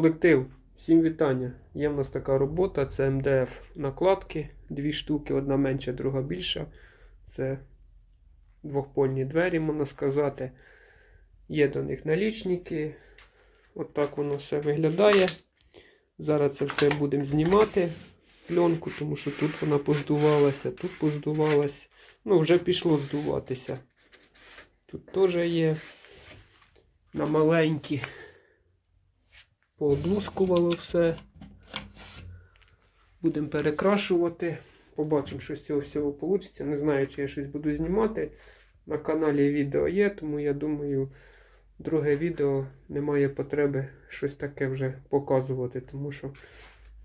Колектив, всім вітання. Є в нас така робота, це МДФ накладки, дві штуки, одна менша, друга більша. Це двохпольні двері, можна сказати. Є до них налічники. От так воно все виглядає. Зараз це все будемо знімати пленку, тому що тут вона поздувалася, тут поздувалась. Ну, вже пішло здуватися. Тут теж є на маленькі. Пооблускувало все. Будемо перекрашувати. Побачимо, що з цього всього вийде. Не знаю, чи я щось буду знімати. На каналі відео є, тому я думаю, друге відео немає потреби щось таке вже показувати, тому що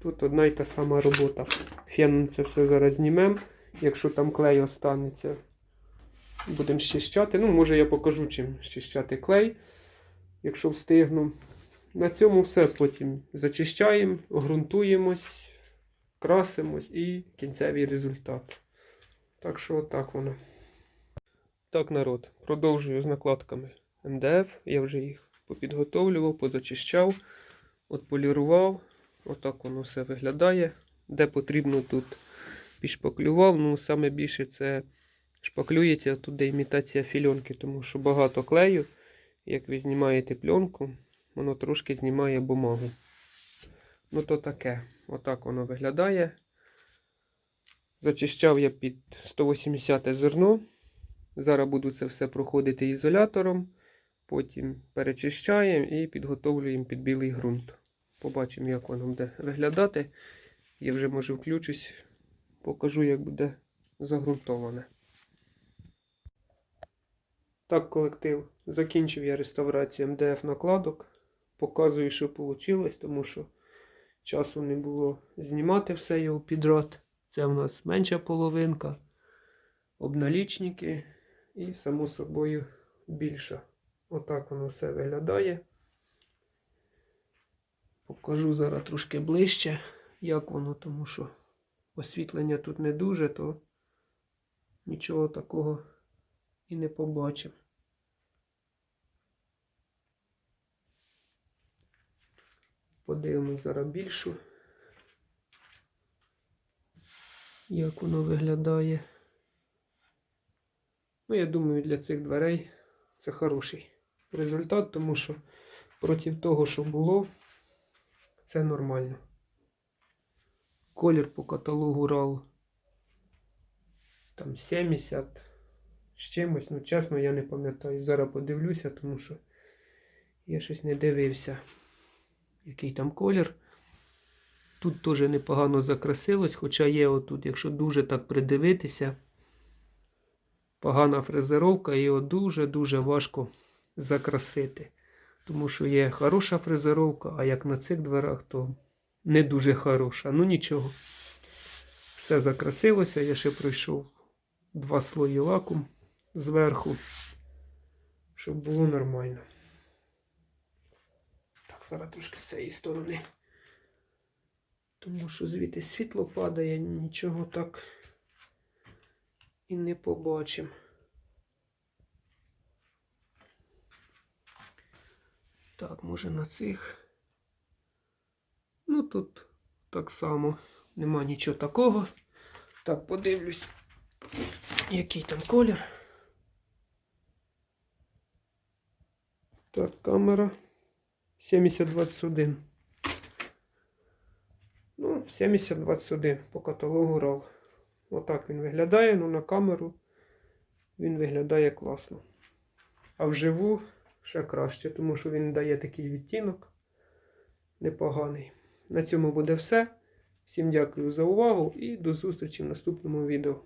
тут одна й та сама робота. Феном це все зараз знімемо. Якщо там клей останеться, будемо щищати. Ну, може я покажу, чим щищати клей, якщо встигну. На цьому все потім зачищаємо, ґрунтуємось, красимось і кінцевий результат. Так що отак воно. Так, народ, продовжую з накладками МДФ. Я вже їх попідготовлював, позачищав, отполірував. Отак воно все виглядає. Де потрібно тут пішпаклював. Ну, саме більше це шпаклюється тут, де імітація фільонки, тому що багато клею. Як ви знімаєте пленку, воно трошки знімає бумагу. Ну, то таке. Отак воно виглядає. Зачищав я під 180 зерно. Зараз буду це все проходити ізолятором. Потім перечищаємо і підготовлюємо під білий ґрунт. Побачимо, як воно буде виглядати. Я вже може включусь, покажу, як буде загрунтоване. Так, колектив. Закінчив я реставрацію МДФ накладок. Показую, що вийшло, тому що часу не було знімати все його підряд. Це в нас менша половинка, обналічники і, само собою, більша. Отак воно все виглядає. Покажу зараз трошки ближче, як воно, тому що освітлення тут не дуже, то нічого такого і не побачив. Подивимось зараз більшу. Як воно виглядає. Ну, я думаю, для цих дверей це хороший результат, тому що проти того, що було, це нормально. Колір по каталогу RAL там 70 з чимось, ну чесно, я не пам'ятаю. Зараз подивлюся, тому що я щось не дивився, який там колір. Тут теж непогано закрасилось, хоча є отут, якщо дуже так придивитися, погана фрезеровка, його дуже-дуже важко закрасити. Тому що є хороша фрезеровка, а як на цих дверах, то не дуже хороша. Ну нічого. Все закрасилося, я ще пройшов два слої лаку зверху, щоб було нормально. Зараз трошки з цієї сторони. Тому що звідти світло падає, нічого так і не побачимо. Так, може на цих. Ну тут так само нема нічого такого. Так, подивлюсь, який там колір. Так, камера 7021. Ну, 7021 по каталогу RAL. Отак він виглядає, ну на камеру він виглядає класно. А вживу ще краще, тому що він дає такий відтінок непоганий. На цьому буде все. Всім дякую за увагу і до зустрічі в наступному відео.